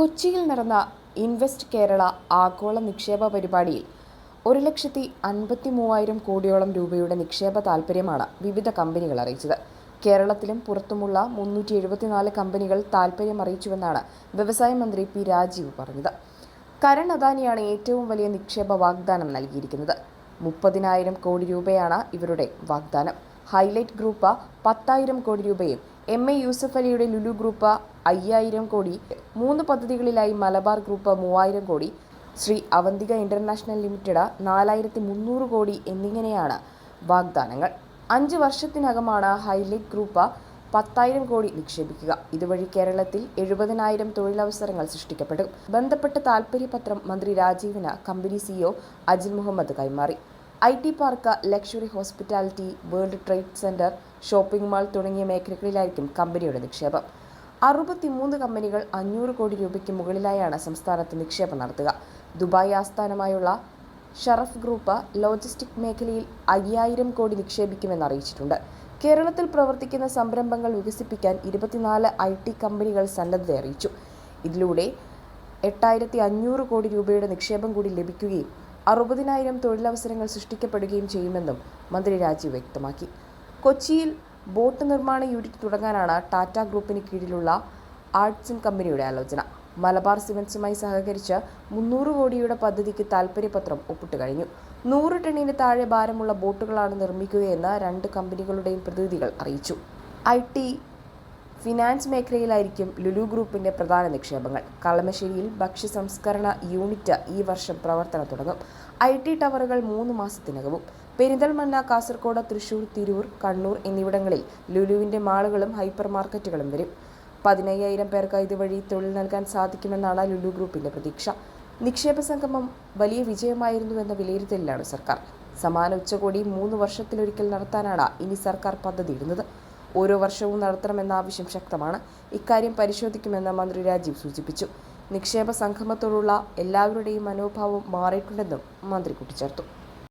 കൊച്ചിയിൽ നടന്ന ഇൻവെസ്റ്റ് കേരള ആഗോള നിക്ഷേപ പരിപാടിയിൽ ഒരു ലക്ഷത്തി അൻപത്തി മൂവായിരം കോടിയോളം രൂപയുടെ നിക്ഷേപ താൽപ്പര്യമാണ് വിവിധ കമ്പനികൾ അറിയിച്ചത്. കേരളത്തിലും പുറത്തുമുള്ള മുന്നൂറ്റി എഴുപത്തിനാല് കമ്പനികൾ താൽപ്പര്യം അറിയിച്ചുവെന്നാണ് വ്യവസായ മന്ത്രി പി രാജീവ് പറഞ്ഞത്. കരൺ അദാനിയാണ് ഏറ്റവും വലിയ നിക്ഷേപ വാഗ്ദാനം നൽകിയിരിക്കുന്നത്. മുപ്പതിനായിരം കോടി രൂപയാണ് ഇവരുടെ വാഗ്ദാനം. ഹൈലൈറ്റ് ഗ്രൂപ്പ് പത്തായിരം കോടി രൂപയും എം എ യൂസഫ് അലിയുടെ ലുലു ഗ്രൂപ്പ് അയ്യായിരം കോടി മൂന്ന് പദ്ധതികളിലായി മലബാർ ഗ്രൂപ്പ് മൂവായിരം കോടി ശ്രീ അവന്തിക ഇന്റർനാഷണൽ ലിമിറ്റഡ് നാലായിരത്തി മുന്നൂറ് കോടി എന്നിങ്ങനെയാണ് വാഗ്ദാനങ്ങൾ. അഞ്ച് വർഷത്തിനകമാണ് ഹൈലൈറ്റ് ഗ്രൂപ്പ് പത്തായിരം കോടി നിക്ഷേപിക്കുക. ഇതുവഴി കേരളത്തിൽ എഴുപതിനായിരം തൊഴിലവസരങ്ങൾ സൃഷ്ടിക്കപ്പെടും. ബന്ധപ്പെട്ട താൽപ്പര്യപത്രം മന്ത്രി രാജീവിന് കമ്പനി സിഇഒ അജിൽ മുഹമ്മദ് കൈമാറി. I T park luxury hospitality world trade centre shopping mall തുടങ്ങിയ മേഖലകളിലായിരിക്കും കമ്പനിയുടെ നിക്ഷേപം. അറുപത്തിമൂന്ന് കമ്പനികൾ അഞ്ഞൂറ് കോടി രൂപയ്ക്ക് മുകളിലായാണ് സംസ്ഥാനത്ത് നിക്ഷേപം നടത്തുക. ദുബായ് ആസ്ഥാനമായുള്ള ഷറഫ് ഗ്രൂപ്പ് ലോജിസ്റ്റിക് മേഖലയിൽ അയ്യായിരം കോടി നിക്ഷേപിക്കുമെന്ന് അറിയിച്ചിട്ടുണ്ട്. കേരളത്തിൽ പ്രവർത്തിക്കുന്ന സംരംഭങ്ങൾ വികസിപ്പിക്കാൻ ഇരുപത്തിനാല് ഐ ടി കമ്പനികൾ സന്നദ്ധത അറിയിച്ചു. ഇതിലൂടെ എട്ടായിരത്തി അഞ്ഞൂറ് കോടി രൂപയുടെ നിക്ഷേപം കൂടി ലഭിക്കുകയും അറുപതിനായിരം തൊഴിലവസരങ്ങൾ സൃഷ്ടിക്കപ്പെടുകയും ചെയ്യുമെന്നും മന്ത്രി രാജീവ് വ്യക്തമാക്കി. കൊച്ചിയിൽ ബോട്ട് നിർമ്മാണ യൂണിറ്റ് തുടങ്ങാനാണ് ടാറ്റ ഗ്രൂപ്പിന് കീഴിലുള്ള ആർട്സ് ആൻഡ് കമ്പനിയുടെ ആലോചന. മലബാർ സിമന്റ്സുമായി സഹകരിച്ച് മുന്നൂറ് കോടിയുടെ പദ്ധതിക്ക് താൽപ്പര്യപത്രം ഒപ്പിട്ട് കഴിഞ്ഞു നൂറ് ടണ്ണിന് താഴെ ഭാരമുള്ള ബോട്ടുകളാണ് നിർമ്മിക്കുകയെന്ന് രണ്ട് കമ്പനികളുടെയും പ്രതിനിധികൾ അറിയിച്ചു. ഐ ഫിനാൻസ് മേഖലയിലായിരിക്കും ലുലു ഗ്രൂപ്പിന്റെ പ്രധാന നിക്ഷേപങ്ങൾ. കളമശ്ശേരിയിൽ ഭക്ഷ്യ സംസ്കരണ യൂണിറ്റ് ഈ വർഷം പ്രവർത്തനം തുടങ്ങും. ഐ ടി ടവറുകൾ മൂന്ന് മാസത്തിനകവും. പെരിന്തൽമണ്ണ കാസർകോട് തൃശൂർ തിരൂർ കണ്ണൂർ എന്നിവിടങ്ങളിൽ ലുലുവിന്റെ മാളുകളും ഹൈപ്പർ മാർക്കറ്റുകളും വരും. പതിനയ്യായിരം പേർക്ക് ഇതുവഴി തൊഴിൽ നൽകാൻ സാധിക്കുമെന്നാണ് ലുലു ഗ്രൂപ്പിന്റെ പ്രതീക്ഷ. നിക്ഷേപ സംഗമം വലിയ വിജയമായിരുന്നുവെന്ന വിലയിരുത്തലിലാണ് സർക്കാർ. സമാന ഉച്ചകോടി മൂന്ന് വർഷത്തിലൊരിക്കൽ നടത്താനാണ് ഇനി സർക്കാർ പദ്ധതിയിടുന്നത്. ഓരോ വർഷവും നടത്തണമെന്ന ആവശ്യം ശക്തമാണ്. ഇക്കാര്യം പരിശോധിക്കുമെന്ന് മന്ത്രി രാജീവ് സൂചിപ്പിച്ചു. നിക്ഷേപ സംഗമത്തോടുള്ള എല്ലാവരുടെയും മനോഭാവം മാറിയിട്ടുണ്ടെന്നും മന്ത്രി കൂട്ടിച്ചേർത്തു.